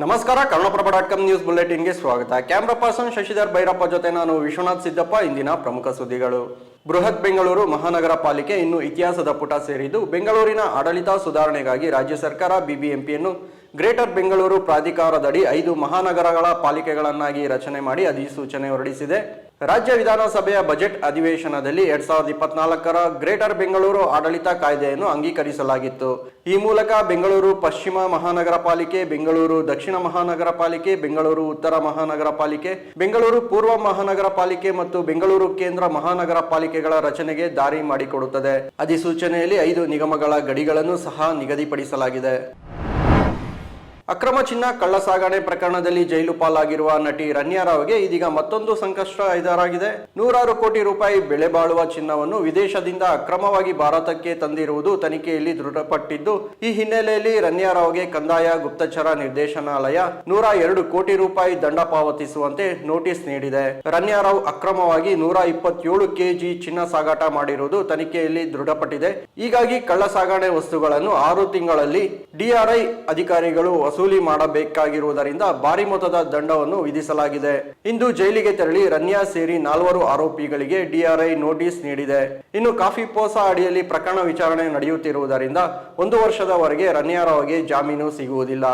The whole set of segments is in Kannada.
ನಮಸ್ಕಾರ ಕನ್ನಡಪ್ರಭ ಡಾಟ್ ಕಾಮ್ ನ್ಯೂಸ್ ಬುಲೆಟಿನ್ಗೆ ಸ್ವಾಗತ. ಕ್ಯಾಮ್ರಾ ಪರ್ಸನ್ ಶಶಿಧರ್ ಭೈರಪ್ಪ ಜೊತೆ ನಾನು ವಿಶ್ವನಾಥ್ ಸಿದ್ದಪ್ಪ, ಇಂದಿನ ಪ್ರಮುಖ ಸುದ್ದಿಗಳು. ಬೃಹತ್ ಬೆಂಗಳೂರು ಮಹಾನಗರ ಪಾಲಿಕೆ ಇನ್ನು ಇತಿಹಾಸದ ಪುಟ ಸೇರಿದ್ದು, ಬೆಂಗಳೂರಿನ ಆಡಳಿತ ಸುಧಾರಣೆಗಾಗಿ ರಾಜ್ಯ ಸರ್ಕಾರ ಬಿಬಿಎಂಪಿಯನ್ನು ಗ್ರೇಟರ್ ಬೆಂಗಳೂರು ಪ್ರಾಧಿಕಾರದಡಿ ಐದು ಮಹಾನಗರಗಳ ಪಾಲಿಕೆಗಳನ್ನಾಗಿ ರಚನೆ ಮಾಡಿ ಅಧಿಸೂಚನೆ ಹೊರಡಿಸಿದೆ. ರಾಜ್ಯ ವಿಧಾನಸಭೆಯ ಬಜೆಟ್ ಅಧಿವೇಶನದಲ್ಲಿ ಎರಡ್ ಸಾವಿರದ ಇಪ್ಪತ್ನಾಲ್ಕರ ಗ್ರೇಟರ್ ಬೆಂಗಳೂರು ಆಡಳಿತ ಕಾಯ್ದೆಯನ್ನು ಅಂಗೀಕರಿಸಲಾಗಿತ್ತು. ಈ ಮೂಲಕ ಬೆಂಗಳೂರು ಪಶ್ಚಿಮ ಮಹಾನಗರ ಪಾಲಿಕೆ, ಬೆಂಗಳೂರು ದಕ್ಷಿಣ ಮಹಾನಗರ ಪಾಲಿಕೆ, ಬೆಂಗಳೂರು ಉತ್ತರ ಮಹಾನಗರ ಪಾಲಿಕೆ, ಬೆಂಗಳೂರು ಪೂರ್ವ ಮಹಾನಗರ ಪಾಲಿಕೆ ಮತ್ತು ಬೆಂಗಳೂರು ಕೇಂದ್ರ ಮಹಾನಗರ ಪಾಲಿಕೆಗಳ ರಚನೆಗೆ ದಾರಿ ಮಾಡಿಕೊಡುತ್ತದೆ. ಅಧಿಸೂಚನೆಯಲ್ಲಿ ಐದು ನಿಗಮಗಳ ಗಡಿಗಳನ್ನು ಸಹ ನಿಗದಿಪಡಿಸಲಾಗಿದೆ. ಅಕ್ರಮ ಚಿನ್ನ ಕಳ್ಳಸಾಗಣೆ ಪ್ರಕರಣದಲ್ಲಿ ಜೈಲು ಪಾಲಾಗಿರುವ ನಟಿ ರನ್ಯಾ ರಾವ್ಗೆ ಇದೀಗ ಮತ್ತೊಂದು ಸಂಕಷ್ಟ ಎದುರಾಗಿದೆ. ನೂರಾರು ಕೋಟಿ ರೂಪಾಯಿ ಬೆಲೆ ಬಾಳುವ ಚಿನ್ನವನ್ನು ವಿದೇಶದಿಂದ ಅಕ್ರಮವಾಗಿ ಭಾರತಕ್ಕೆ ತಂದಿರುವುದು ತನಿಖೆಯಲ್ಲಿ ದೃಢಪಟ್ಟಿದ್ದು, ಈ ಹಿನ್ನೆಲೆಯಲ್ಲಿ ರನ್ಯಾ ರಾವ್ಗೆ ಕಂದಾಯ, ಗುಪ್ತಚರ ನಿರ್ದೇಶನಾಲಯ ನೂರ ಎರಡು ಕೋಟಿ ರೂಪಾಯಿ ದಂಡ ಪಾವತಿಸುವಂತೆ ನೋಟಿಸ್ ನೀಡಿದೆ. ರನ್ಯಾ ರಾವ್ ಅಕ್ರಮವಾಗಿ ನೂರ ಇಪ್ಪತ್ತೇಳು ಕೆಜಿ ಚಿನ್ನ ಸಾಗಾಟ ಮಾಡಿರುವುದು ತನಿಖೆಯಲ್ಲಿ ದೃಢಪಟ್ಟಿದೆ. ಹೀಗಾಗಿ ಕಳ್ಳಸಾಗಣೆ ವಸ್ತುಗಳನ್ನು ಆರು ತಿಂಗಳಲ್ಲಿ ಡಿಆರ್ಐ ಅಧಿಕಾರಿಗಳು ವಸೂಲಿ ಮಾಡಬೇಕಾಗಿರುವುದರಿಂದ ಭಾರಿ ಮೊತ್ತದ ದಂಡವನ್ನು ವಿಧಿಸಲಾಗಿದೆ. ಇಂದು ಜೈಲಿಗೆ ತೆರಳಿ ರನ್ಯಾ ಸೇರಿ ನಾಲ್ವರು ಆರೋಪಿಗಳಿಗೆ ಡಿಆರ್ಐ ನೋಟಿಸ್ ನೀಡಿದೆ. ಇನ್ನು ಕಾಫಿ ಪೋಸ ಅಡಿಯಲ್ಲಿ ಪ್ರಕರಣ ವಿಚಾರಣೆ ನಡೆಯುತ್ತಿರುವುದರಿಂದ ಒಂದು ವರ್ಷದವರೆಗೆ ರನ್ಯಾರವರಿಗೆ ಜಾಮೀನು ಸಿಗುವುದಿಲ್ಲ.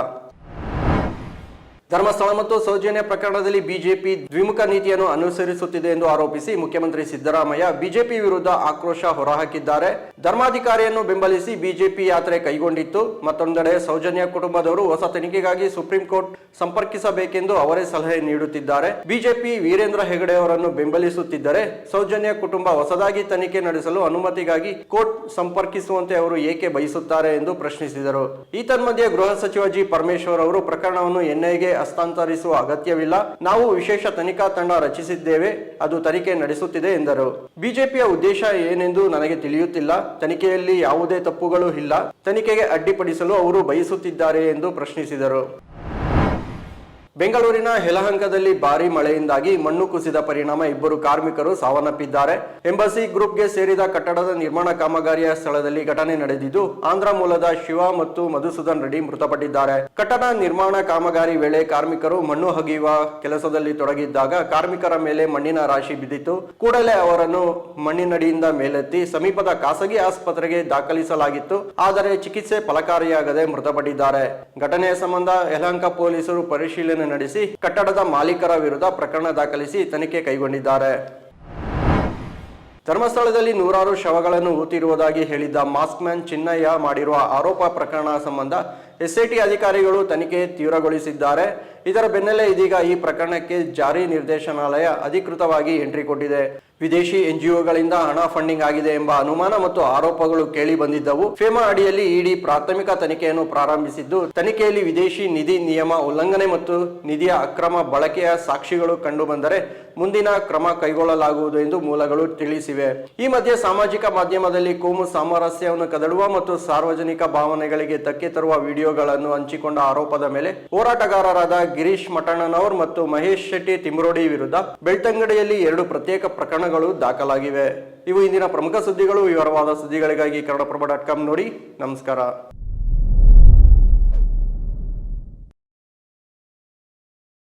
ಧರ್ಮಸ್ಥಳ ಮತ್ತು ಸೌಜನ್ಯ ಪ್ರಕರಣದಲ್ಲಿ ಬಿಜೆಪಿ ದ್ವಿಮುಖ ನೀತಿಯನ್ನು ಅನುಸರಿಸುತ್ತಿದೆ ಎಂದು ಆರೋಪಿಸಿ ಮುಖ್ಯಮಂತ್ರಿ ಸಿದ್ದರಾಮಯ್ಯ ಬಿಜೆಪಿ ವಿರುದ್ಧ ಆಕ್ರೋಶ ಹೊರಹಾಕಿದ್ದಾರೆ. ಧರ್ಮಾಧಿಕಾರಿಯನ್ನು ಬೆಂಬಲಿಸಿ ಬಿಜೆಪಿ ಯಾತ್ರೆ ಕೈಗೊಂಡಿತ್ತು. ಮತ್ತೊಂದೆಡೆ ಸೌಜನ್ಯ ಕುಟುಂಬದವರು ಹೊಸ ತನಿಖೆಗಾಗಿ ಸುಪ್ರೀಂ ಕೋರ್ಟ್ ಸಂಪರ್ಕಿಸಬೇಕೆಂದು ಅವರೇ ಸಲಹೆ ನೀಡುತ್ತಿದ್ದಾರೆ. ಬಿಜೆಪಿ ವೀರೇಂದ್ರ ಹೆಗಡೆ ಅವರನ್ನು ಬೆಂಬಲಿಸುತ್ತಿದ್ದರೆ ಸೌಜನ್ಯ ಕುಟುಂಬ ಹೊಸದಾಗಿ ತನಿಖೆ ನಡೆಸಲು ಅನುಮತಿಗಾಗಿ ಕೋರ್ಟ್ ಸಂಪರ್ಕಿಸುವಂತೆ ಅವರು ಏಕೆ ಬಯಸುತ್ತಾರೆ ಎಂದು ಪ್ರಶ್ನಿಸಿದರು. ಈ ತನ್ಮಧ್ಯೆ ಗೃಹ ಸಚಿವ ಜಿ. ಪರಮೇಶ್ವರ್ ಅವರು ಪ್ರಕರಣವನ್ನು ಎನ್ಐಗೆ ಹಸ್ತಾಂತರಿಸುವ ಅಗತ್ಯವಿಲ್ಲ. ನಾವು ವಿಶೇಷ ತನಿಖಾ ತಂಡ ರಚಿಸಿದ್ದೇವೆ. ಅದು ತನಿಖೆ ನಡೆಸುತ್ತಿದೆ ಎಂದರು. ಬಿಜೆಪಿಯ ಉದ್ದೇಶ ಏನೆಂದು ನನಗೆ ತಿಳಿಯುತ್ತಿಲ್ಲ. ತನಿಖೆಯಲ್ಲಿ ಯಾವುದೇ ತಪ್ಪುಗಳು ಇಲ್ಲ. ತನಿಖೆಗೆ ಅಡ್ಡಿಪಡಿಸಲು ಅವರು ಬಯಸುತ್ತಿದ್ದಾರೆ ಎಂದು ಪ್ರಶ್ನಿಸಿದರು. ಬೆಂಗಳೂರಿನ ಯಲಹಂಕದಲ್ಲಿ ಭಾರಿ ಮಳೆಯಿಂದಾಗಿ ಮಣ್ಣು ಕುಸಿದ ಪರಿಣಾಮ ಇಬ್ಬರು ಕಾರ್ಮಿಕರು ಸಾವನ್ನಪ್ಪಿದ್ದಾರೆ. ಎಂಬಸಿ ಗ್ರೂಪ್ಗೆ ಸೇರಿದ ಕಟ್ಟಡದ ನಿರ್ಮಾಣ ಕಾಮಗಾರಿಯ ಸ್ಥಳದಲ್ಲಿ ಘಟನೆ ನಡೆದಿದ್ದು, ಆಂಧ್ರ ಮೂಲದ ಶಿವ ಮತ್ತು ಮಧುಸೂದನ್ ರೆಡ್ಡಿ ಮೃತಪಟ್ಟಿದ್ದಾರೆ. ಕಟ್ಟಡ ನಿರ್ಮಾಣ ಕಾಮಗಾರಿ ವೇಳೆ ಕಾರ್ಮಿಕರು ಮಣ್ಣು ಹಗಿಯುವ ಕೆಲಸದಲ್ಲಿ ತೊಡಗಿದ್ದಾಗ ಕಾರ್ಮಿಕರ ಮೇಲೆ ಮಣ್ಣಿನ ರಾಶಿ ಬಿದ್ದಿತ್ತು. ಕೂಡಲೇ ಅವರನ್ನು ಮಣ್ಣಿನಡಿಯಿಂದ ಮೇಲೆತ್ತಿ ಸಮೀಪದ ಖಾಸಗಿ ಆಸ್ಪತ್ರೆಗೆ ದಾಖಲಿಸಲಾಗಿತ್ತು. ಆದರೆ ಚಿಕಿತ್ಸೆ ಫಲಕಾರಿಯಾಗದೆ ಮೃತಪಟ್ಟಿದ್ದಾರೆ. ಘಟನೆಯ ಸಂಬಂಧ ಯಲಹಂಕ ಪೊಲೀಸರು ಪರಿಶೀಲನೆ ನಡೆಸಿ ಕಟ್ಟಡದ ಮಾಲೀಕರ ವಿರುದ್ಧ ಪ್ರಕರಣ ದಾಖಲಿಸಿ ತನಿಖೆ ಕೈಗೊಂಡಿದ್ದಾರೆ. ಧರ್ಮಸ್ಥಳದಲ್ಲಿ ನೂರಾರು ಶವಗಳನ್ನು ಊತಿರುವುದಾಗಿ ಹೇಳಿದ್ದ ಮಾಸ್ಕ್ ಮ್ಯಾನ್ ಚಿನ್ನಯ್ಯ ಮಾಡಿರುವ ಆರೋಪ ಪ್ರಕರಣ ಸಂಬಂಧ ಎಸ್ಐಟಿ ಅಧಿಕಾರಿಗಳು ತನಿಖೆ ತೀವ್ರಗೊಳಿಸಿದ್ದಾರೆ. ಇದರ ಬೆನ್ನಲ್ಲೇ ಇದೀಗ ಈ ಪ್ರಕರಣಕ್ಕೆ ಜಾರಿ ನಿರ್ದೇಶನಾಲಯ ಅಧಿಕೃತವಾಗಿ ಎಂಟ್ರಿ ಕೊಟ್ಟಿದೆ. ವಿದೇಶಿ ಎನ್ಜಿಒಗಳಿಂದ ಹಣ ಫಂಡಿಂಗ್ ಆಗಿದೆ ಎಂಬ ಅನುಮಾನ ಮತ್ತು ಆರೋಪಗಳು ಕೇಳಿ ಬಂದಿದ್ದವು. ಫೇಮಾ ಅಡಿಯಲ್ಲಿ ಇಡಿ ಪ್ರಾಥಮಿಕ ತನಿಖೆಯನ್ನು ಪ್ರಾರಂಭಿಸಿದ್ದು, ತನಿಖೆಯಲ್ಲಿ ವಿದೇಶಿ ನಿಧಿ ನಿಯಮ ಉಲ್ಲಂಘನೆ ಮತ್ತು ನಿಧಿಯ ಅಕ್ರಮ ಬಳಕೆಯ ಸಾಕ್ಷಿಗಳು ಕಂಡುಬಂದರೆ ಮುಂದಿನ ಕ್ರಮ ಕೈಗೊಳ್ಳಲಾಗುವುದು ಎಂದು ಮೂಲಗಳು ತಿಳಿಸಿವೆ. ಈ ಮಧ್ಯೆ ಸಾಮಾಜಿಕ ಮಾಧ್ಯಮದಲ್ಲಿ ಕೋಮು ಸಾಮರಸ್ಯವನ್ನು ಕದಡುವ ಮತ್ತು ಸಾರ್ವಜನಿಕ ಭಾವನೆಗಳಿಗೆ ಧಕ್ಕೆ ತರುವ ವಿಡಿಯೋಗಳನ್ನು ಹಂಚಿಕೊಂಡ ಆರೋಪದ ಮೇಲೆ ಹೋರಾಟಗಾರರಾದ ಗಿರೀಶ್ ಮಠಣ್ಣನವರ್ ಮತ್ತು ಮಹೇಶ್ ಶೆಟ್ಟಿ ತಿಮ್ರೋಡಿ ವಿರುದ್ಧ ಬೆಳ್ತಂಗಡಿಯಲ್ಲಿ ಎರಡು ಪ್ರತ್ಯೇಕ ಪ್ರಕರಣಗಳು ದಾಖಲಾಗಿವೆ. ಇವು ಇಂದಿನ ಪ್ರಮುಖ ಸುದ್ದಿಗಳು. ವಿವರವಾದ ಸುದ್ದಿಗಳಿಗಾಗಿ ಕನ್ನಡಪ್ರಭ ಡಾಟ್ ಕಾಮ್ ನೋಡಿ. ನಮಸ್ಕಾರ.